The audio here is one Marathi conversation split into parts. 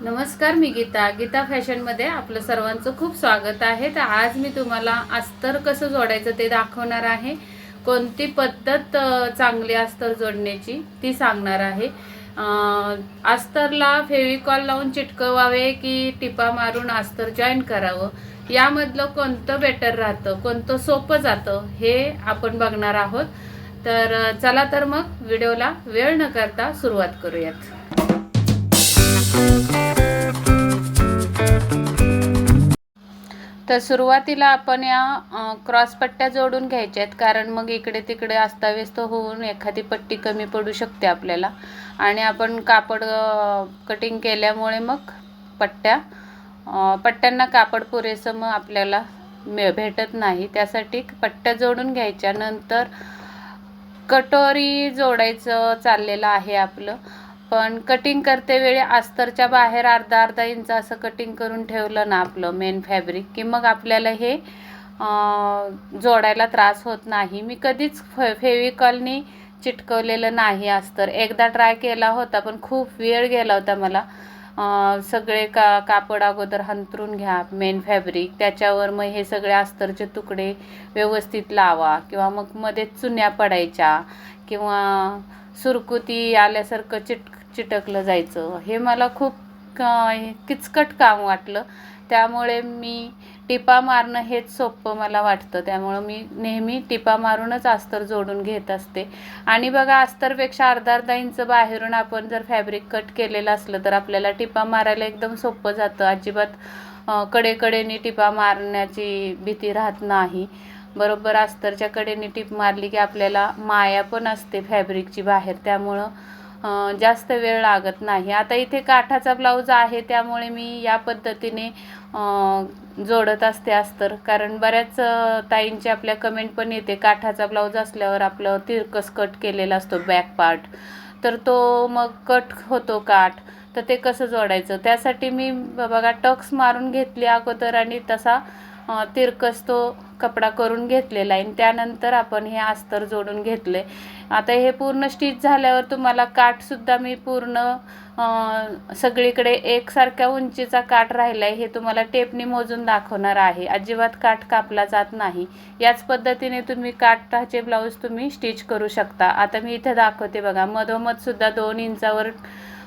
नमस्कार मी गीता. गीता फॅशनमध्ये आपलं सर्वांचं खूप स्वागत आहे. तर आज मी तुम्हाला अस्तर कसं जोडायचं ते दाखवणार आहे. कोणती पद्धत चांगली अस्तर जोडण्याची ती सांगणार आहे. अस्तरला फेविकॉल लावून चिटकवावे की टिपा मारून अस्तर जॉईन करावं? यामधलं कोणतं बेटर राहतं? कोणतं सोपं जातं? हे आपण बघणार आहोत. तर चला तर मग व्हिडिओला वेळ न करता सुरुवात करूयात. तर सुरुवातीला आपण या क्रॉस पट्ट्या जोडून घ्यायच्या आहेत. कारण मग इकडे तिकडे अस्ताव्यस्त होऊन एखादी पट्टी कमी पडू शकते आपल्याला. आणि आपण कापड कटिंग केल्यामुळे मग पट्ट्या पट्ट्यांना कापड पुरेसं मग आपल्याला मे भेटत नाही. त्यासाठी पट्ट्या जोडून घ्यायच्या. नंतर कटोरी जोडायचं चाललेलं आहे आपलं. पण कटिंग करते वेळी अस्तरच्या बाहेर अर्धा अर्धा इंच असं कटिंग करून ठेवलं ना आपलं मेन फॅब्रिक की मग आपल्याला हे जोडायला त्रास होत नाही. मी कधीच फे फेविकॉलनी चिटकवलेलं नाही अस्तर. एकदा ट्राय केला होता पण खूप वेळ गेला होता मला. सगळे का कापड अगोदर हंतरून घ्या मेन फॅब्रिक त्याच्यावर मग हे सगळे अस्तरचे तुकडे व्यवस्थित लावा. किंवा मग मध्ये चुन्या पडायच्या. किंवा सुरकुती आल्यासारखं चिट चिटकलं जायचं. हे मला खूप किचकट काम वाटलं. त्यामुळे मी टिपा मारणं हेच सोपं मला वाटतं. त्यामुळं मी नेहमी टिपा मारूनच अस्तर जोडून घेत असते. आणि बघा अस्तरपेक्षा अर्धा अर्धा इंच बाहेरून आपण जर फॅब्रिक कट केलेलं असलं तर आपल्याला टिपा मारायला एकदम सोपं जातं. अजिबात कडेकडेने टिपा मारण्याची भीती राहत नाही. बरोबर अस्तरच्या कडेने टिप मारली की आपल्याला माया पण असते फॅब्रिकची बाहेर. त्यामुळं जास्त वेळ लागत नाही. आता इथे काठाचा ब्लाऊज आहे त्यामुळे मी या पद्धतीने जोडत असते अस्तर. कारण बऱ्याच ताईंची आपल्या कमेंट पण येते काठाचा ब्लाऊज असल्यावर आपलं तिरकस कट केलेला असतो बॅक पार्ट तर तो मग कट होतो काठ तर ते कसं जोडायचं? त्यासाठी मी बघा टक्स मारून घेतली अगोदर आणि तसा तिरकस तो कपडा करून घेतलेला आहे. आणि त्यानंतर आपण हे अस्तर जोडून घेतले आता हे पूर्ण स्टिच झाल्यावर तुम्हाला काठसुद्धा मी पूर्ण सगळीकडे एकसारख्या उंचीचा काठ राहिला आहे हे तुम्हाला टेपनी मोजून दाखवणार आहे. अजिबात काठ कापला जात नाही. याच पद्धतीने तुम्ही काठाचे ब्लाऊज तुम्ही स्टिच करू शकता. आता मी इथे दाखवते बघा. मधोमध सुद्धा दोन इंचावर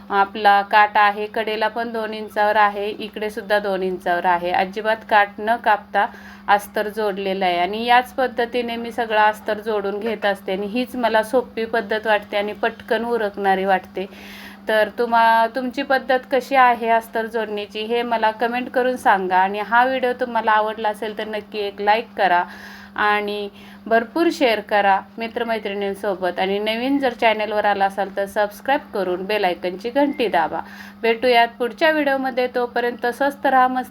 आपला काठ आहे कडेला पण दोन इंचावर आहे इकडे सुद्धा दोन इंचावर आहे. अजिबात काठ न कापता अस्तर जोडलेलं आहे. आणि याच पद्धतीने मी सगळा अस्तर जोडून घेत असते आणि हीच मला सोपी पद्धत वाटते आणि पटकन उरकणारी वाटते. तर तुम्हा तुमची पद्धत कशी आहे अस्तर जोडण्याची हे मला कमेंट करून सांगा. आणि हा व्हिडिओ तुम्हाला आवडला असेल तर नक्की एक लाईक करा. आणि भरपूर शेअर करा मित्रमैत्रिणींसोबत. आणि नवीन जर चॅनलवर आला असाल तर सबस्क्राईब करून बेलायकनची घंटी दाबा. भेटूयात पुढच्या व्हिडिओमध्ये तोपर्यंत स्वस्त राहा मस्त